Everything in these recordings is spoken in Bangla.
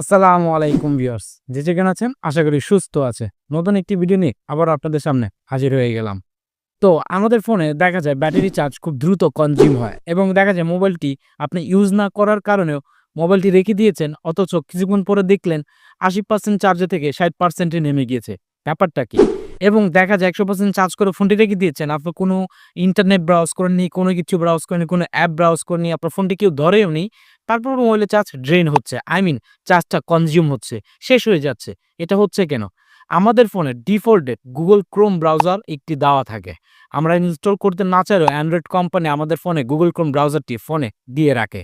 আসসালামু আলাইকুম ভিউয়ার্স। যে যেখানে আছেন, আশা করি সুস্থ আছে। নতুন একটি ভিডিও নিয়ে আবার আপনাদের সামনে হাজির হয়ে গেলাম। তো আমাদের ফোনে দেখা যায় ব্যাটারি চার্জ খুব দ্রুত কনজিউম হয় এবং দেখা যায় মোবাইলটি আপনি ইউজ না করার কারণেও মোবাইলটি রেখে দিয়েছেন, অথচ কিছুক্ষণ পরে দেখলেন আশি পার্সেন্ট চার্জে থেকে ষাট পার্সেন্টে নেমে গিয়েছে। ব্যাপারটা কি? এবং দেখা যায় একশো পার্সেন্ট চার্জ করে ফোনটি রেখে দিয়েছেন। আপনি কোনো ইন্টারনেট ব্রাউজ করেননি, কোনো কিছু ব্রাউজ করেনি কোনো অ্যাপ ব্রাউজ করেনি আপনার ফোনটি কেউ ধরেও নি তারপর মোবাইলে চার্জ ড্রেন হচ্ছে। আই মিন চার্জটা কনজিউম হচ্ছে। শেষ হয়ে যাচ্ছে। এটা হচ্ছে কেন? আমাদের ফোনে ডিফল্টেড গুগল ক্রোম ব্রাউজার একটি দেওয়া থাকে। আমরা ইনস্টল করতে না চাইলেও অ্যান্ড্রয়েড কোম্পানি আমাদের ফোনে গুগল ক্রোম ব্রাউজারটি ফোনে দিয়ে রাখে।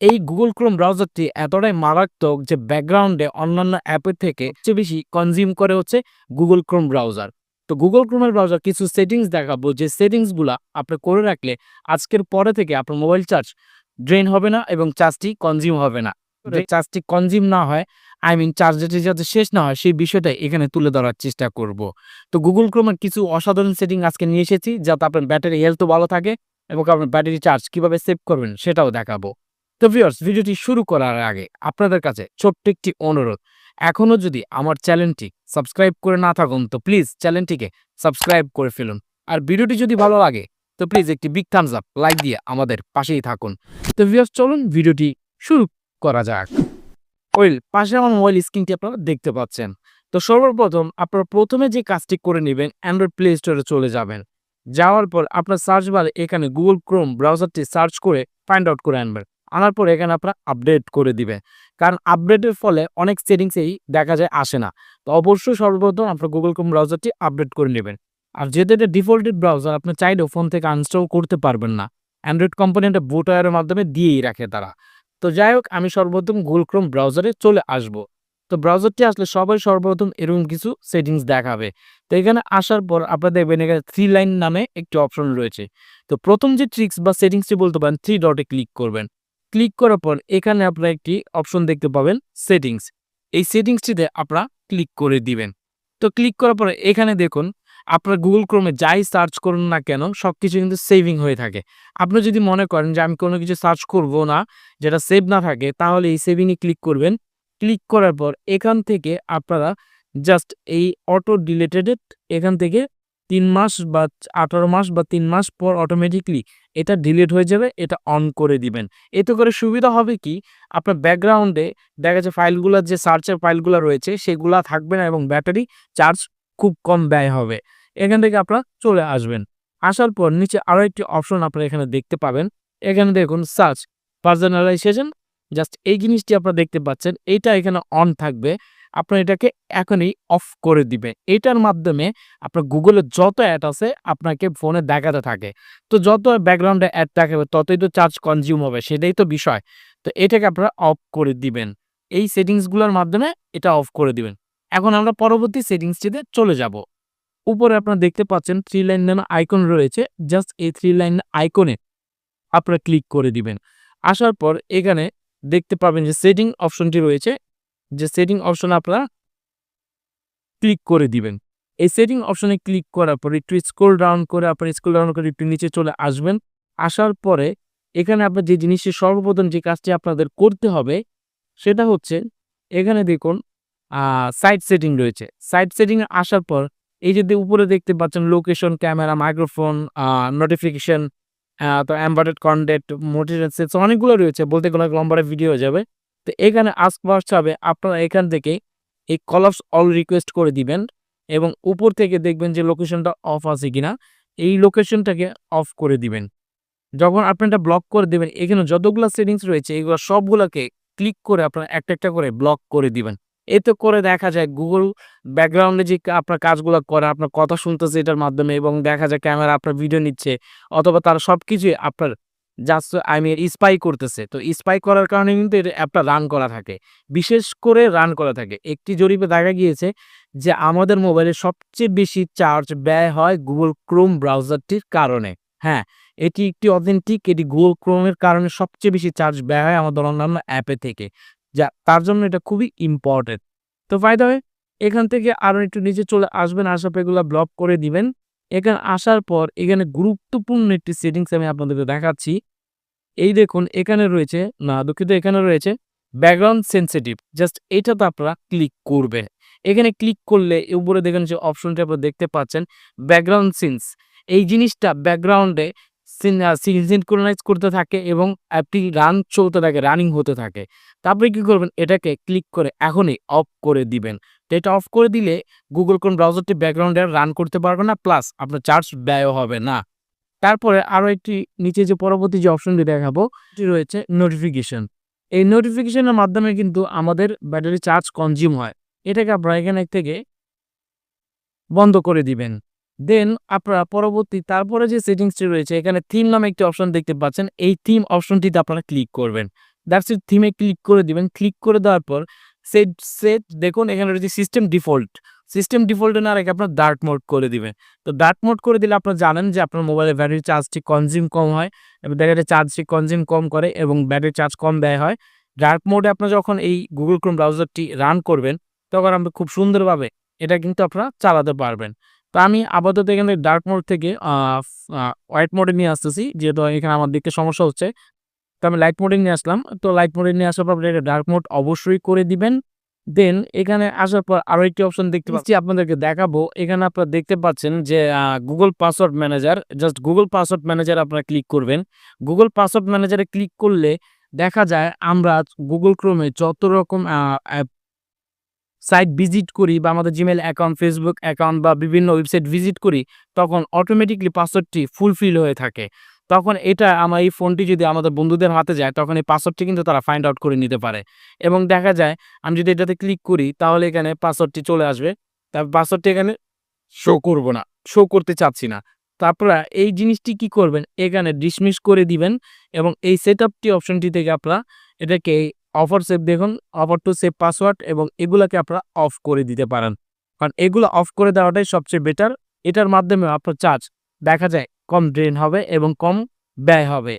এই গুগল ক্রোম ব্রাউজারটি এতটাই মারাত্মক যে ব্যাকগ্রাউন্ডে অন্যান্য অ্যাপের থেকে সবচেয়ে বেশি কনজিউম করে হচ্ছে গুগল ক্রোম ব্রাউজার তো গুগল ক্রোমের ব্রাউজার কিছু সেটিংস দেখাবো যে সেটিংসগুলো আপনি করে রাখলে আজকের পরে থেকে আপনার মোবাইল চার্জ ড্রেন হবে না এবং চার্জটি কনজিউম হবে না। চার্জটি কনজিউম না হয় আই মিন চার্জারটি যাতে শেষ না হয় সেই বিষয়টাই এখানে তুলে ধরার চেষ্টা করব। তো গুগল ক্রোমের কিছু অসাধারণ সেটিং আজকে নিয়ে এসেছি যাতে আপনার ব্যাটারি হেলথও ভালো থাকে এবং আপনার ব্যাটারি চার্জ কীভাবে সেভ করবেন সেটাও দেখাবো। তো ভিউয়ার্স ভিডিওটি শুরু করার আগে আপনাদের কাছে ছোট্ট একটি অনুরোধ। এখনও যদি আমার চ্যানেলটি সাবস্ক্রাইব করে না থাকুন, তো প্লিজ চ্যানেলটিকে সাবস্ক্রাইব করে ফেলুন। আর ভিডিওটি যদি ভালো লাগে, তো প্লিজ একটি বিগ থামস আপ লাইক দিয়ে আমাদের পাশেই থাকুন। তো ভিউয়ার্স চলুন ভিডিওটি শুরু করা যাক। ওয়েল পাশে আমার মোবাইল স্ক্রিনটি আপনারা দেখতে পাচ্ছেন। তো সর্বপ্রথম আপনারা প্রথমে যে কাজটি করে নেবেন অ্যান্ড্রয়েড প্লে স্টোরে চলে যাবেন। যাওয়ার পর আপনার সার্চ বারে এখানে গুগল ক্রোম ব্রাউজারটি সার্চ করে ফাইন্ড আউট করে আনবেন। আনার পর এখানে আপনারা আপডেট করে দিবেন কারণ আপডেটের ফলে অনেক সেটিংসেই দেখা যায় আসে না। তো অবশ্যই সর্বপ্রথম আপনার গুগল ক্রোম ব্রাউজারটি আপডেট করে নেবেন। আর যেহেতু এটা ডিফল্টেড ব্রাউজার আপনি চাইলেও ফোন থেকে আনস্টল করতে পারবেন না। অ্যান্ড্রয়েড কোম্পানি এটা বুটওয়ারের মাধ্যমে দিয়েই রাখে তারা। তো যাই হোক, আমি সর্বপ্রথম গুগল ক্রোম ব্রাউজারে চলে আসব। তো ব্রাউজারটি আসলে সবাই সর্বপ্রথম এরকম কিছু সেটিংস দেখাবে। তো এখানে আসার পর আপনারা দেখবেন এখানে থ্রি লাইন নামে একটি অপশন রয়েছে। তো প্রথম যে ট্রিক্স বা সেটিংসটি বলতে পারেন থ্রি ডটে ক্লিক করবেন। ক্লিক করার পর এখানে আপনারা একটি অপশন দেখতে পাবেন সেটিংস। এই সেটিংসটিতে আপনারা ক্লিক করে দিবেন। তো ক্লিক করার পরে এখানে দেখুন, আপনার গুগল ক্রোমে যাই সার্চ করুন না কেন সব কিছু কিন্তু সেভিং হয়ে থাকে। আপনি যদি মনে করেন যে আমি কোনো কিছু সার্চ করব না, যেটা সেভ না থাকে, তাহলে এই সেভিংয়ে ক্লিক করবেন। ক্লিক করার পর এখান থেকে আপনারা জাস্ট এই অটো ডিলেটেড এখান থেকে তিন মাস বা আঠারো মাস বা তিন মাস পর অটোমেটিকলি এটা ডিলিট হয়ে যাবে, এটা অন করে দিবেন। এতে করে সুবিধা হবে কি? আপনার ব্যাকগ্রাউন্ডে দেখা যাচ্ছে ফাইলগুলোর যে সার্চের ফাইলগুলো রয়েছে, সেগুলা থাকবে না এবং ব্যাটারি চার্জ খুব কম ব্যয় হবে। এখান থেকে আপনারা চলে আসবেন। আসার পর নিচে আরও একটি অপশন আপনারা এখানে দেখতে পাবেন। এখানে দেখুন সার্চ পার্সোনালাইজেশন জাস্ট এই জিনিসটি আপনারা দেখতে পাচ্ছেন। এইটা এখানে অন থাকবে। আপনার এটাকে এখনই অফ করে দিবে। এটার মাধ্যমে আপনার গুগলের যত অ্যাড আছে আপনাকে ফোনে দেখাতে থাকে। তো যত ব্যাকগ্রাউন্ডে অ্যাড দেখাবে, ততই তো চার্জ কনজিউম হবে, সেটাই তো বিষয়। তো এটাকে আপনারা অফ করে দিবেন। এই সেটিংসগুলোর মাধ্যমে এটা অফ করে দিবেন। এখন আমরা পরবর্তী সেটিংসটিতে চলে যাব। উপরে আপনারা দেখতে পাচ্ছেন থ্রি লাইন নামে আইকন রয়েছে। জাস্ট এই থ্রি লাইন আইকনে আপনারা ক্লিক করে দিবেন। আসার পর এখানে দেখতে পাবেন যে সেটিং অপশনটি রয়েছে। যে সেটিং অপশন আপনারা ক্লিক করে দিবেন। এই সেটিং অপশনে ক্লিক করার পর একটু স্ক্রল ডাউন করে আপনার স্ক্রল ডাউন করে একটু নিচে চলে আসবেন। আসার পরে এখানে আপনার যে জিনিসটি সর্বপ্রথম যে কাজটি আপনাদের করতে হবে সেটা হচ্ছে এখানে দেখুন সাইট সেটিং রয়েছে। সাইট সেটিংয়ে আসার পর এই যে উপরে দেখতে পাচ্ছেন লোকেশন ক্যামেরা মাইক্রোফোন নোটিফিকেশন তো অ্যাম্বার্টেড কন্টেন্ট মোটিভেশন সেটস অনেকগুলো রয়েছে। বলতে গেলে লম্বারে ভিডিও হয়ে যাবে। তো এখানে আস্ক ফার্স্ট হবে, আপনারা এখান থেকে এই কলাপস অল রিকোয়েস্ট করে দিবেন এবং উপর থেকে দেখবেন যে লোকেশনটা অফ আছে কিনা, এই লোকেশনটাকে অফ করে দিবেন। যখন আপনি এটা ব্লক করে দেবেন, এখানে যতগুলো সেটিংস রয়েছে, এগুলো সবগুলোকে ক্লিক করে আপনারা একটা একটা করে ব্লক করে দিবেন। এতে করে দেখা যায় গুগল ব্যাকগ্রাউন্ডে যে আপনার কাজগুলো করে, আপনার কথা শুনতেছে এটার মাধ্যমে এবং দেখা যায় ক্যামেরা আপনার ভিডিও নিচ্ছে, অথবা তারা সব কিছুই আপনার জাস্ট আই মিন স্পাই করতেছে। তো স্পাই করার কারণে কিন্তু এটা অ্যাপটা রান করা থাকে। বিশেষ করে রান করা থাকে। একটি জরিপে দেখা গিয়েছে যে, আমাদের মোবাইলে সবচেয়ে বেশি চার্জ ব্যয় হয় গুগল ক্রোম ব্রাউজারটির কারণে। হ্যাঁ এটি একটি অথেন্টিক এটি গুগল ক্রোমের কারণে সবচেয়ে বেশি চার্জ ব্যয় হয় আমাদের অন্যান্য অ্যাপে থেকে। যা, তার জন্য এটা খুবই ইম্পর্টেন্ট তো ফায়দা হয় এখান থেকে আরও একটু নিচে চলে আসবেন আসার পর এগুলো ব্লক করে দিবেন। এখানে আসার পর এখানে গুরুত্বপূর্ণ একটি সেটিংস আমি আপনাদেরকে দেখাচ্ছি। এই দেখুন, এখানে রয়েছে, না, দুঃখিত, এখানে রয়েছে ব্যাকগ্রাউন্ড সেন্সিটিভ জাস্ট এটাতে আপনারা ক্লিক করবে। এখানে ক্লিক করলে উপরে দেখেন যে অপশনটা আপনারা দেখতে পাচ্ছেন ব্যাকগ্রাউন্ড সিনস এই জিনিসটা ব্যাকগ্রাউন্ডে সিনক্রোনাইজ করতে থাকে এবং অ্যাপটি রান চলতে থাকে রানিং হতে থাকে। তারপরে কী করবেন? এটাকে ক্লিক করে এখনই অফ করে দিবেন। তো এটা অফ করে দিলে গুগল কোন ব্রাউজারটি ব্যাকগ্রাউন্ডে রান করতে পারবে না প্লাস আপনার চার্জ ব্যয় হবে না। তারপরে আরও একটি নিচে যে পরবর্তী যে অপশনটি দেখাবো, সেটি রয়েছে নোটিফিকেশন এই নোটিফিকেশনের মাধ্যমে কিন্তু আমাদের ব্যাটারি চার্জ কনজিউম হয়। এটাকে আপনারা এখানে থেকে বন্ধ করে দিবেন। দেন আপনারা পরবর্তী, তারপরে যে সেটিংসটি রয়েছে, এখানে থিম নামে একটি অপশন দেখতে পাচ্ছেন। এই থিম অপশনটিতে আপনারা ক্লিক করবেন। দ্যাটস ইট থিমে ক্লিক করে দিবেন। ক্লিক করে দেওয়ার পর সেট সেট দেখুন এখানে রয়েছে সিস্টেম ডিফল্ট সিস্টেম ডিফল্টে না রেখে আপনার ডার্ক মোড করে দিবেন তো ডার্ক মোড করে দিলে আপনারা জানেন যে আপনার মোবাইলের ব্যাটারি চার্জটি কনজিউম কম হয় এবং দেখা যায় চার্জটি কনজিউম কম করে এবং ব্যাটারি চার্জ কম ব্যয় হয়। ডার্ক মোডে আপনার যখন এই গুগল ক্রোম ব্রাউজারটি রান করবেন, তখন আপনি খুব সুন্দরভাবে এটা কিন্তু আপনারা চালাতে পারবেন। তো আমি আপাতত এখানে ডার্ক মোড থেকে হোয়াইট মোডে নিয়ে আসতেছি। যেহেতু এখানে আমার দেখতে সমস্যা হচ্ছে, তো আমি লাইট মোডে নিয়ে আসলাম। তো লাইট মোডে নিয়ে আসার পর এটা ডার্ক মোড অবশ্যই করে দিবেন। দেন এখানে আসার পর আরও একটি অপশন দেখতে পাচ্ছি, আপনাদেরকে দেখাবো। এখানে আপনারা দেখতে পাচ্ছেন যে Google password manager just Google password manager আপনারা ক্লিক করবেন। গুগল পাসওয়ার্ড ম্যানেজারে ক্লিক করলে দেখা যায় আমরা গুগল ক্রোমে যত রকম সাইট ভিজিট করি বা আমাদের জিমেল অ্যাকাউন্ট ফেসবুক অ্যাকাউন্ট বা বিভিন্ন ওয়েবসাইট ভিজিট করি, তখন অটোমেটিকলি পাসওয়ার্ডটি ফুলফিল হয়ে থাকে। তখন এটা আমার এই ফোনটি যদি আমাদের বন্ধুদের হাতে যায়, তখন এই পাসওয়ার্ডটি কিন্তু তারা ফাইন্ড আউট করে নিতে পারে। এবং দেখা যায়, আমি যদি এটাতে ক্লিক করি, তাহলে এখানে পাসওয়ার্ডটি চলে আসবে। তারপর পাসওয়ার্ডটি এখানে শো করব না শো করতে চাচ্ছি না। তারপরে এই জিনিসটি কি করবেন? এখানে ডিসমিস করে দিবেন এবং এই সেট আপটি অপশনটি থেকে আপনারা এটাকে অফার সেভ দেখুন অফার টু সেভ পাসওয়ার্ড এবং এগুলাকে আপনারা অফ করে দিতে পারেন। কারণ এগুলো অফ করে দেওয়াটাই সবচেয়ে বেটার এটার মাধ্যমে আপনার চার্জ দেখা যায় কম ড্রেন হবে এবং কম ব্যয় হবে।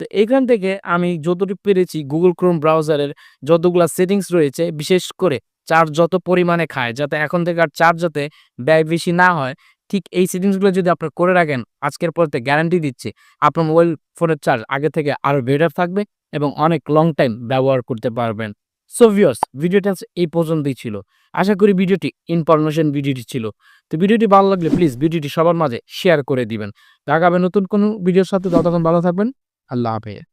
তো এখান থেকে আমি যতটুকু পেরেছি গুগল ক্রোম ব্রাউজারের যতগুলা সেটিংস রয়েছে, বিশেষ করে চার্জ যত পরিমাণে খায়, যাতে এখন থেকে আর চার্জ যাতে ব্যয় বেশি না হয় ঠিক এই সেটিংসগুলো যদি আপনার করে রাখেন, আজকের পরতে গ্যারান্টি দিচ্ছি, আপনার মোবাইল ফোনের চার্জ আগে থেকে আরও বেটার থাকবে এবং অনেক লং টাইম ব্যবহার করতে পারবেন। সো ভিউয়ার্স ভিডিওটা এই পর্যন্তই ছিল। আশা করি ভিডিওটি ইনফরমেশন ভিডিওটি ছিল। তো ভিডিওটি ভালো লাগলে প্লিজ ভিডিওটি সবার মাঝে শেয়ার করে দিবেন। দেখাবে নতুন কোনো ভিডিওর সাথে, ততক্ষণ ভালো থাকবেন। আল্লাহ হাফেজ।